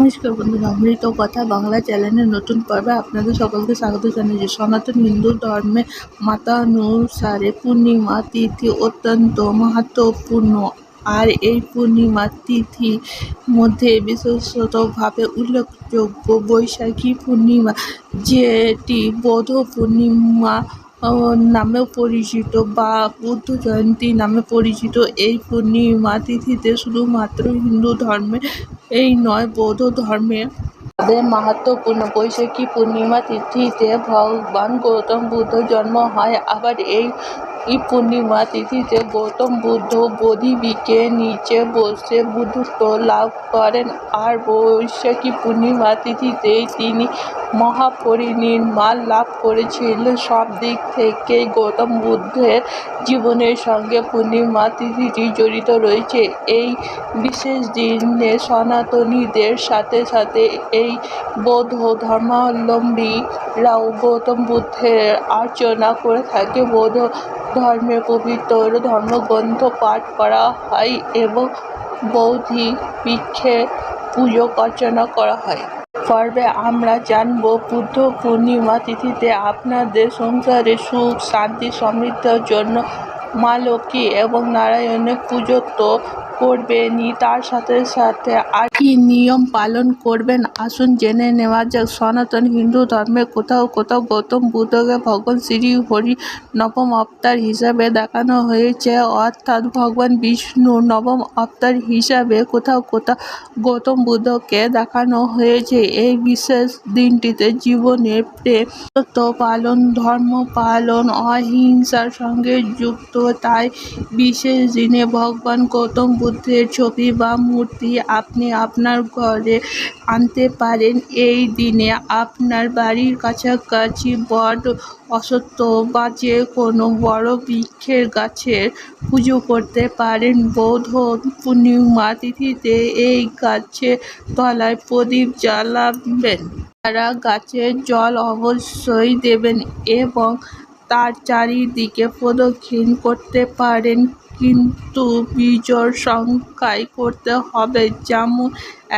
নমস্কার বন্ধুরা, অমৃত কথা বাংলা চ্যানেলের নতুন পর্বে আপনাদের সকলকে স্বাগত জানাচ্ছি। সনাতন হিন্দু ধর্মে মতানুসারে পূর্ণিমা তিথি অত্যন্ত মাহাত্মপূর্ণ আর এই পূর্ণিমা তিথি মধ্যে বিশেষতভাবে উল্লেখযোগ্য বৈশাখী পূর্ণিমা, যেটি বৌদ্ধ পূর্ণিমা নামেও পরিচিত বা বুদ্ধ জয়ন্তী নামে পরিচিত। এই পূর্ণিমা তিথিতে শুধুমাত্র হিন্দু ধর্মে এই নয় বৌদ্ধ ধর্মে তাদের মাহাত্মপূর্ণ বৈশাখী পূর্ণিমা তিথিতে ভগবান গৌতম বুদ্ধ জন্ম হয়। আবার এই পূর্ণিমা তিথিতে গৌতম বুদ্ধ বোধিবিকে নিচে বসে বুদ্ধত্ব লাভ করেন। আর বৈশাখী পূর্ণিমা তিথিতেই তিনি মহাপরিনির্মাণ লাভ করেছিলেন সব দিক থেকেই গৌতম বুদ্ধের জীবনের সঙ্গে পূর্ণিমা তিথিটি জড়িত রয়েছে। এই বিশেষ দিনে সনাতনীদের সাথে সাথে এই বৌদ্ধ ধর্মাবলম্বীরাও গৌতম বুদ্ধের অর্চনা করে থাকে। বৌদ্ধ ধর্মে পবিত্র ধর্মগ্রন্থ পাঠ করা হয় এবং বৌদ্ধি বৃক্ষে পুজো অর্চনা করা হয়। পর্বে আমরা জানব বুদ্ধ পূর্ণিমা তিথিতে আপনাদের সংসারে সুখ শান্তি সমৃদ্ধির জন্য মা লক্ষ্মী এবং নারায়ণের পুজো তো করবেনই, তার সাথে সাথে আর কি নিয়ম পালন করবেন? আসুন জেনে নেওয়া যাক। সনাতন হিন্দু ধর্মে কোথাও কোথাও গৌতম বুদ্ধকে ভগবান শ্রী হরি নবম অবতার হিসাবে দেখানো হয়েছে। অর্থাৎ ভগবান বিষ্ণু নবম অবতার হিসাবে কোথাও কোথাও গৌতম বুদ্ধকে দেখানো হয়েছে। এই বিশেষ দিনটিতে জীবনের প্রেম পালন, ধর্ম পালন, অহিংসার সঙ্গে যুক্ত তাই বিশেষ দিনে ভগবান গৌতম বুদ্ধের ছবি বা মূর্তি আপনি আপনার ঘরে আনতে পারেন। এই দিনে আপনার বাড়ির কাছাকাছি বট অসত্য বা যে কোনো বড় বৃক্ষের গাছের পুজো করতে পারেন। বৌদ্ধ পূর্ণিমা তিথিতে এই গাছের তলায় প্রদীপ জ্বালাবেন। তারা গাছের জল অবশ্যই দেবেন এবং তার চারিদিকে প্রদক্ষিণ করতে পারেন, কিন্তু বিজোড় সংখ্যায় করতে হবে। যেমন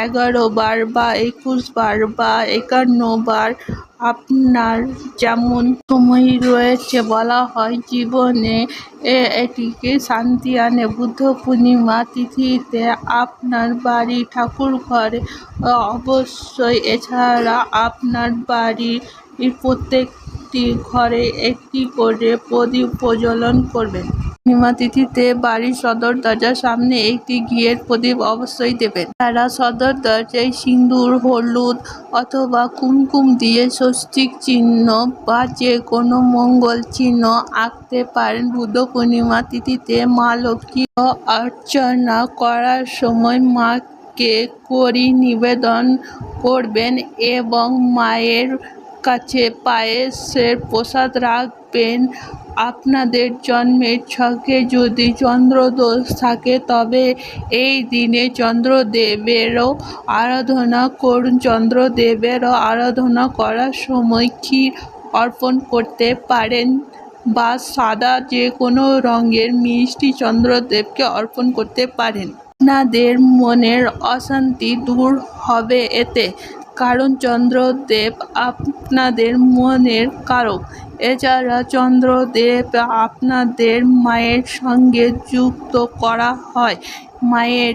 এগারো বার বা একুশ বার বা একান্ন বার আপনার যেমন সময় রয়েছে বলা হয়, জীবনে এটিকে শান্তি আনে বুদ্ধ পূর্ণিমা তিথিতে আপনার বাড়ি ঠাকুর ঘরে অবশ্যই। এছাড়া আপনার বাড়ির প্রত্যেকটি ঘরে একটি করে প্রদীপ প্রজ্বলন করবেন তিথিতে বাড়ির সদর দরজার সামনে একটি ঘিয়ের প্রদীপ অবশ্যই দেবেন। তারা সদর দরজায় সিঁদুর, হলুদ অথবা কুমকুম দিয়ে স্বস্তিক চিহ্ন বা যে কোনো মঙ্গল চিহ্ন আঁকতে পারেন বুদ্ধ পূর্ণিমা তিথিতে মা লক্ষ্মী। অর্চনা করার সময় মাকে করি নিবেদন করবেন এবং মায়ের কাছে পায়েসের প্রসাদ রাখবেন। আপনাদের জন্মের ছকে যদি চন্দ্রদোষ থাকে, তবে এই দিনে চন্দ্রদেবেরও আরাধনা করুন। চন্দ্রদেবেরও আরাধনা করার সময় ক্ষীর অর্পণ করতে পারেন? বা সাদা যে কোনো রঙের মিষ্টি চন্দ্রদেবকে অর্পণ করতে পারেন। আপনাদের মনের অশান্তি দূর হবে এতে। কারণ চন্দ্রদেব আপনাদের মনের কারক। এছাড়া চন্দ্রদেব আপনাদের মায়ের সঙ্গে যুক্ত করা হয়। মায়ের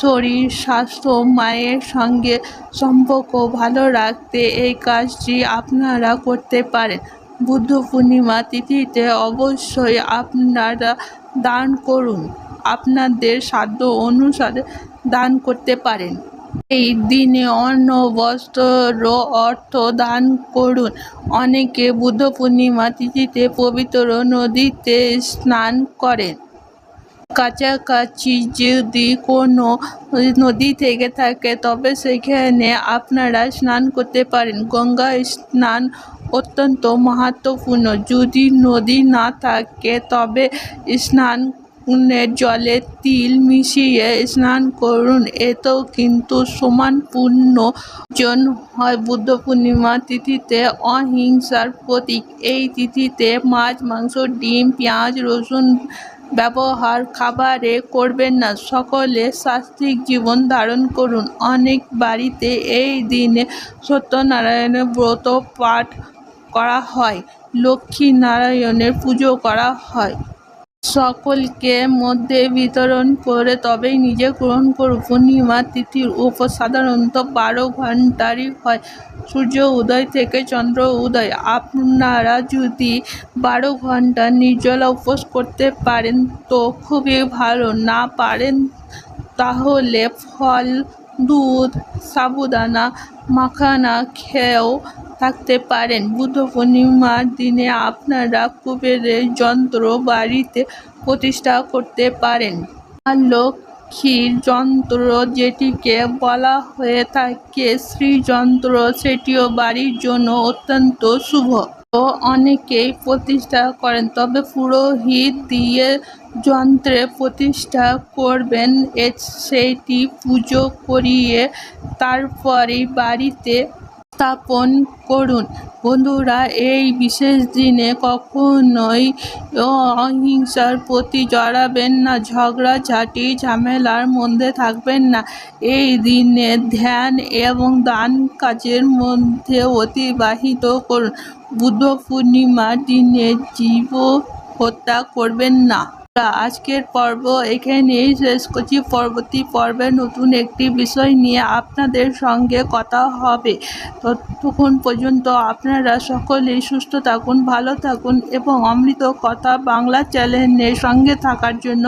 শরীর, স্বাস্থ্য, মায়ের সঙ্গে সম্পর্ক ভালো রাখতে এই কাজটি আপনারা করতে পারেন। বুদ্ধ পূর্ণিমা তিথিতে অবশ্যই আপনারা দান করুন। আপনাদের সাধ্য অনুসারে দান করতে পারেন। এই দিনে অন্ন বস্ত্র অর্থ দান করুন। অনেকে বুদ্ধ পূর্ণিমা তিথিতে পবিত্র নদীতে স্নান করেন। কাছাকাছি যদি কোনো নদী থেকে থাকে, তবে সেখানে আপনারা স্নান করতে পারেন। গঙ্গা স্নান অত্যন্ত মাহাত্মপূর্ণ যদি নদী না থাকে, তবে স্নানের জলে তিল মিশিয়ে স্নান করুন। এতেও কিন্তু সমান পুণ্য। অর্জন হয় বুদ্ধ পূর্ণিমা তিথিতে অহিংসার প্রতীক। এই তিথিতে মাছ, মাংস, ডিম, পেঁয়াজ, রসুন ব্যবহার খাবারে করবেন না। সকলে স্বাস্তিক জীবন ধারণ করুন। অনেক বাড়িতে এই দিনে সত্যনারায়ণের ব্রত পাঠ করা হয়। লক্ষ্মী নারায়ণের পুজো করা হয়। সকলকে মধ্যে বিতরণ করে তবেই নিজে গ্রহণ করুন। পূর্ণিমা তিথির উপর সাধারণত বারো ঘন্টারই হয়। সূর্য উদয় থেকে চন্দ্র উদয়। আপনারা যদি বারো ঘণ্টা নির্জলা উপোস করতে পারেন তো খুবই ভালো। না পারেন তাহলে ফল, দুধ, সাবুদানা মাখানা খেয়েও থাকতে পারেন। বুদ্ধ পূর্ণিমার দিনে আপনারা কুবেরের যন্ত্র বাড়িতে প্রতিষ্ঠা করতে পারেন। আর লক্ষ্মীর যন্ত্র যেটিকে বলা হয়ে থাকে, শ্রীযন্ত্র, সেটিও বাড়ির জন্য অত্যন্ত শুভ। অনেকেই প্রতিষ্ঠা করেন তবে পুরোহিত দিয়ে যন্ত্রে প্রতিষ্ঠা করবেন সেইটি পুজো করিয়ে তারপরেই বাড়িতে স্থাপন করুন। বন্ধুরা, এই বিশেষ দিনে কখনোই অহিংসার প্রতি জড়াবেন না, ঝগড়াঝাটি, ঝামেলার মধ্যে থাকবেন না। এই দিনে ধ্যান এবং দান কাজের মধ্যে অতিবাহিত করুন। বুদ্ধ পূর্ণিমার দিনে জীব হত্যা করবেন না। আজকের পর্ব এখানেই শেষ করছি। পরবর্তী পর্বে নতুন একটি বিষয় নিয়ে আপনাদের সঙ্গে কথা হবে। ততক্ষণ পর্যন্ত আপনারা সকলেই সুস্থ থাকুন, ভালো থাকুন এবং অমৃত কথা বাংলা চ্যানেলের সঙ্গে থাকার জন্য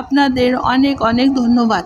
আপনাদের অনেক অনেক ধন্যবাদ।